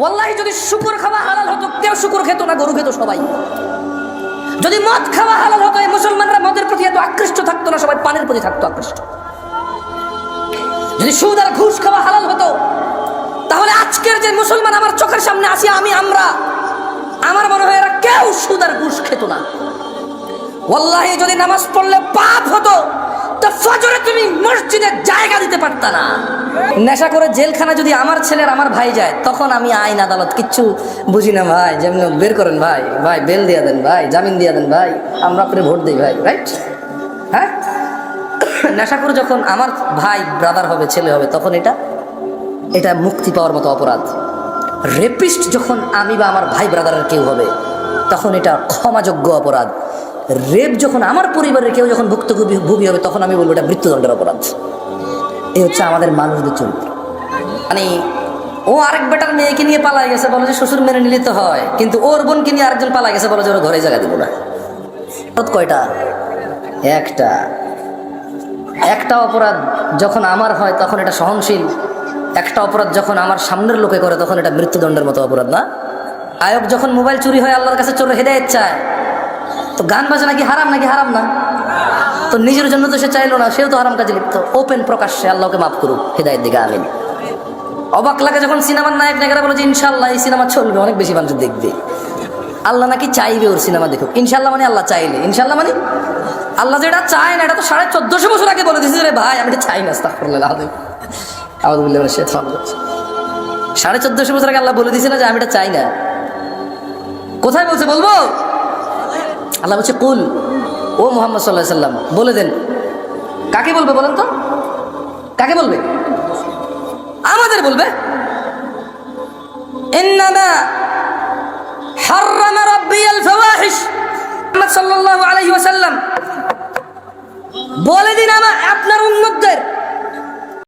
ওয়াল্লাহি, যদি শুকুর খাওয়া হালাল হতো, কেউ শুকুর খেত না, গরু খেত সবাই। যদি মদ খাওয়া হালাল হতো, এই মুসলমানরা মদের প্রতি এত আকৃষ্ট থাকতো না, সবাই পানের প্রতি থাকতো আকৃষ্ট। যদি সুদ আর ঘুষ খাওয়া হালাল হতো, তাহলে আজকের যে মুসলমান আমার চোখের সামনে আসি আমি, আমরা, আমার মনে হয় এরা কেউ সুদ আর ঘুষ খেত না। ওয়াল্লাহি, যদি নামাজ পড়লে পাপ হতো, তা ফজরে তুমি মসজিদে জায়গা দিতে পারতা না। নেশা করে জেলখানা যদি আমার ছেলের আমার ভাই যায়, তখন আমি আইন আদালত কিচ্ছু বুঝি না ভাই। যেমন বের করেন ভাই। ভাই, বেল দিয়ে দেন ভাই, জামিন দিয়ে দেন ভাই। আমরা আপনি ভোট দিই ভাই রাইট হ্যাঁ? নেশা করে যখন আমার ভাই ব্রাদার হবে, ছেলে হবে, তখন এটা এটা মুক্তি পাওয়ার মতো অপরাধ। রেপিস্ট যখন আমি বা আমার ভাই ব্রাদারের কেউ হবে, তখন এটা ক্ষমাযোগ্য অপরাধ। রেপ যখন আমার পরিবারের কেউ যখন ভুক্তভোগী ভোগী হবে, তখন আমি বলব এটা মৃত্যুদণ্ডের অপরাধ। এই হচ্ছে আমাদের মানুষদের চরিত্র। মানে ও আরেক বেটার মেয়েকে নিয়ে পালাই গেছে, বলো যে শ্বশুর মেনে নিলে তো হয়, কিন্তু ওর বোনকে নিয়ে আরেকজন পালাই গেছে, বলো যে ওর ঘরে জায়গা দিব না। কয়টা? একটা। একটা অপরাধ যখন আমার হয়, তখন এটা সহনশীল। একটা অপরাধ যখন আমার সামনের লোকে করে, তখন এটা মৃত্যুদণ্ডের মতো অপরাধ না। আয়ক যখন মোবাইল চুরি হয়, আল্লাহর কাছে চোর হেদায়ত চায় তো গান বাজা নাকি হারাম নাকি হারাম না? তো নিজের জন্য তো সে চাইলো না, সেও তো হারাম কাজে লিপ্ত। ওপেন প্রকাশ্যে আল্লাহকে মাফ করুক, হেদায়ত দিকে আমিন। অবাক লাগে যখন সিনেমার নায়ক নায়িকারা বলে যে ইনশাল্লাহ এই সিনেমা চলবে, অনেক বেশি মানুষ দেখবে। আল্লাহ নাকি চাইবে ওর সিনেমা দেখুক। ইনশাল্লাহ মানে আল্লাহ চাইলে। ইনশাল্লাহ মানে আল্লাহ যেটা চায় না, এটা তো সাড়ে চোদ্দশো বছর আগে বলে দিয়েছে রে ভাই, আমি এটা চাই না আলাদিম আউযু বিল্লাহি মিনাশ শাইতানির রাজিম। সাড়ে চোদ্দশো বছর আগে আল্লাহ বলে দিয়েছে না যে, আমি এটা চাই না। কোথায় বলছে বলব? আল্লাহ বলছে, কুল, ও মোহাম্মদ সাল্লাহ সাল্লাম, বলে দেন। কাকে বলবে বলেন তো? কাকে বলবে? আমাদের বলবে। বলে দিন আমার আপনার উন্মুক্তের